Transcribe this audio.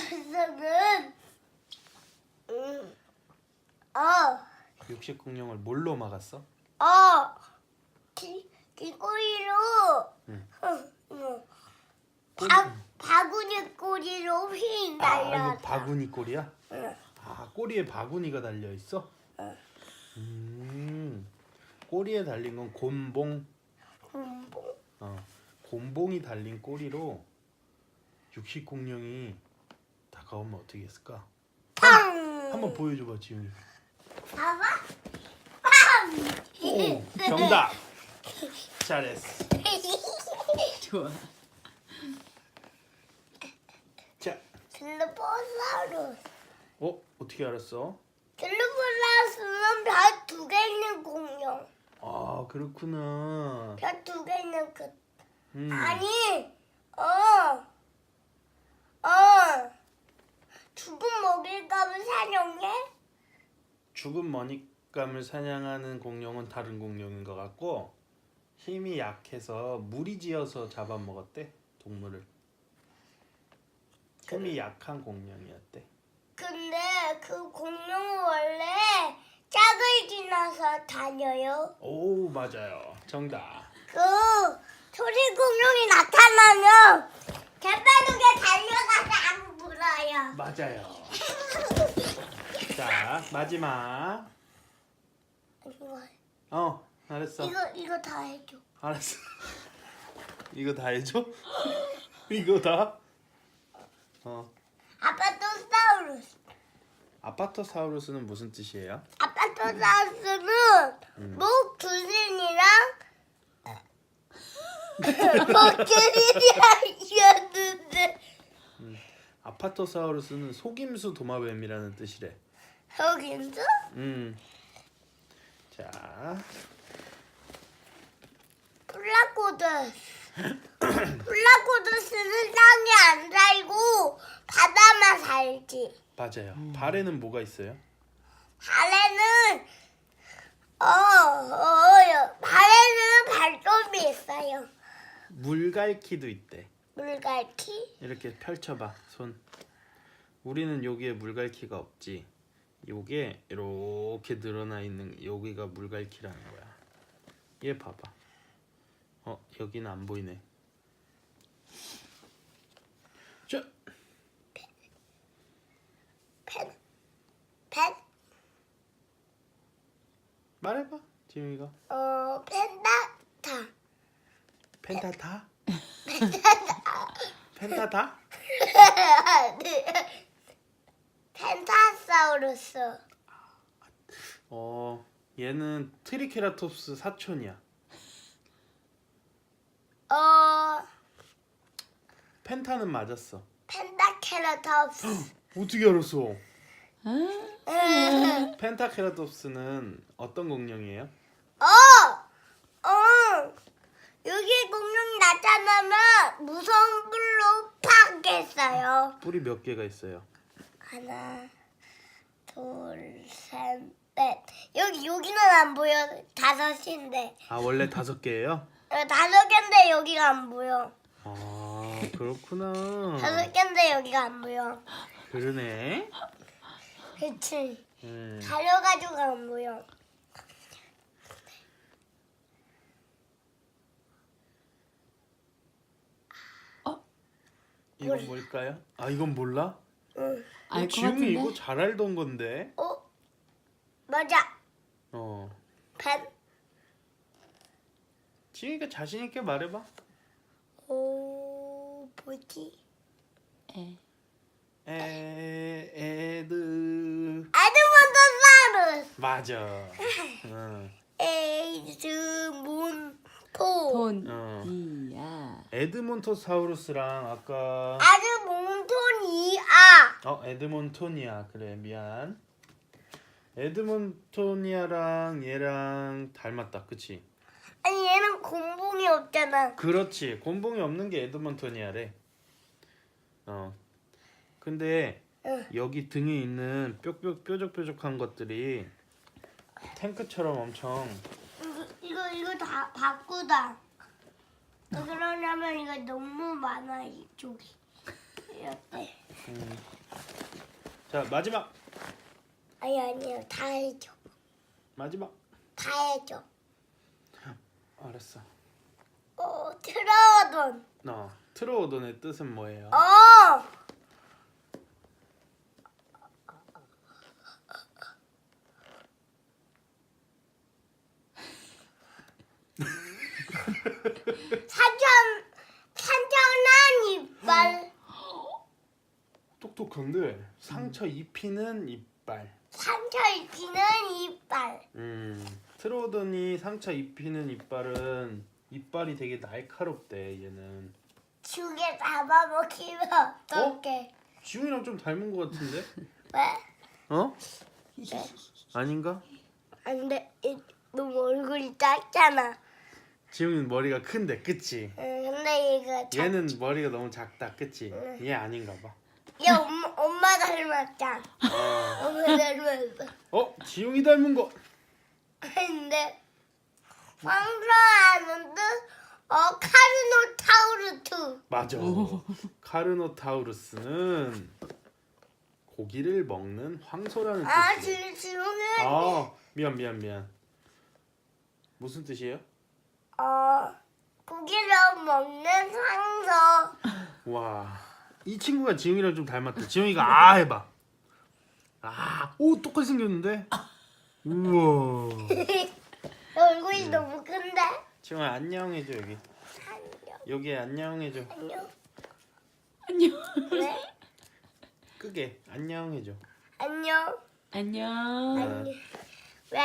틸라노사우루스는 음, 어, 육식 공룡을 뭘로 막았어? 어, 기, 귀꼬리로 응. 응, 응. 꼬리- 바, 바구니 꼬리로 휙 아 이거 날려. 바구니 꼬리야? 응. 아 꼬리에 바구니가 달려 있어? 응. 음 꼬리에 달린 건 곤봉 군복. 어 곤봉이 달린 꼬리로 육식 공룡이 다가오면 어떻게 했을까? 팡. 한번 보여줘봐 지훈이. 봐봐. 팡. 오 정답. 잘했어. 좋아. 자, 딜로포사우루스. 어 어떻게 알았어? 딜로포사우루스는 별 두 개 있는 공룡. 아 그렇구나. 별 두 개 있는 그 음. 아니, 어, 어, 죽은 먹일감을 사냥해? 죽은 머니감을 사냥하는 공룡은 다른 공룡인 것 같고 힘이 약해서 무리지어서 잡아먹었대 동물을. 힘이 약한 공룡이었대. 근데 그 공룡은 원래 짝을 지나서 다녀요. 오 맞아요. 정답. 그 소리 공룡이 나타나면 개빠르게 달려가서 안. 맞아요. 자 마지막. 이거 어 알았어. 이거, 이거 다 해줘. 알았어. 이거 다 해줘? 이거 다? 어. 아파토사우루스. 아파토사우루스는 무슨 뜻이에요? 아파토사우루스는 음. 목 두신이랑 목줄이었는데 아파토사우루스는 속임수 도마뱀이라는 뜻이래. 여기서 음. 자, 플라코드스. 플라코드스는 땅에 안 살고 바다만 살지. 맞아요. 발에는 뭐가 있어요? 발에는 어, 어, 발에는 발톱이 있어요. 물갈퀴도 있대. 물갈퀴? 이렇게 펼쳐봐 손. 우리는 여기에 물갈퀴가 없지. 요게 이렇게 늘어나 있는 여기가 물갈퀴라는 거야. 얘 봐봐. 어 여기는 안 보이네. 자, 펜, 펜, 말해봐, 지웅이가. 어, 펜타타. 펜타타? 펜타타? 펜타사우루스. 어, 얘는 트리케라톱스 사촌이야. 어, 펜타는 맞았어. 펜타케라톱스. 어떻게 알았어? 응? 펜타케라톱스는 어떤 공룡이에요? 어, 어. 여 기 공룡이 나타나면 무서운 불로 파괴했어요. 뿔이 몇 개가 있어요? 하나, 둘, 셋, 넷. 여기 여기는 안 보여. 다섯인데. 아 원래 다섯 개예요? 어, 다섯 개인데 여기가 안 보여. 아 그렇구나. 다섯 개인데 여기가 안 보여. 그러네. 그치. 음. 가려가지고 안 보여. 이건 뭘까요? 아 이건 몰라? 응. 알것 지웅이 같은데. 이거 잘 알던 건데. 어? 맞아. 어. 펜. 지웅이가 자신 있게 말해봐. 오, 뭐지? 에. 에 에드 아드몬토사우루스. 맞아. 응. 에이즈몬 토. 돈. 어. 이야. 에드몬토사우루스랑 아까 아드몬토니아. 어 에드몬토니아 그래 미안. 에드몬토니아랑 얘랑 닮았다, 그치? 아니 얘는 곰봉이 없잖아. 그렇지. 곤봉이 없는 게 에드먼토니아래. 어. 근데 응. 여기 등에 있는 뾰뾰 뾰족뾰족한 것들이 탱크처럼 엄청 다 바꾸다. 왜 그러냐면 이거 너무 많아 이쪽이. 이렇게. 음. 자 마지막 아니 아니요 다 해줘 마지막 다 해줘 알았어 어 트라우돈 어 트로오돈의 뜻은 뭐예요? 어 산천 산천한 이빨 똑똑한데 상처 입히는 이빨. 상처 입히는 이빨. 음. 트로오돈이 상처 입히는 이빨은 이빨이 되게 날카롭대 얘는. 죽에 잡아먹히면 어떡해? 지웅이랑 좀 닮은 것 같은데? 왜? 어? 아닌가? 안돼. 너무 얼굴이 작잖아. 지웅이는 머리가 큰데 그치? 응, 근데 얘가 작... 얘는 머리가 너무 작다 그치? 얘 아닌가 봐 얘 엄마, 엄마 닮았잖아. 어, 엄마 닮았어 어? 지웅이 닮은 거. 근데 황사하는 듯어 카르노 타우르트 맞아. 카르노타우루스는 고기를 먹는 황소라는 아 뜻이에요. 지- 지금은 아 미안 미안 미안. 무슨 뜻이에요? 어 고기를 먹는 황소. 와, 이 친구가 지웅이랑 좀 닮았다. 지웅이가 아 해봐. 아, 오 똑같이 생겼는데. 우와. 얼굴이 너무 큰데 지웅아 안녕 해줘 여기. 안녕 여기 안녕 해줘. 안녕 안녕. 왜? 끄게 안녕 해줘. 안녕 안녕. 아. 안녕 왜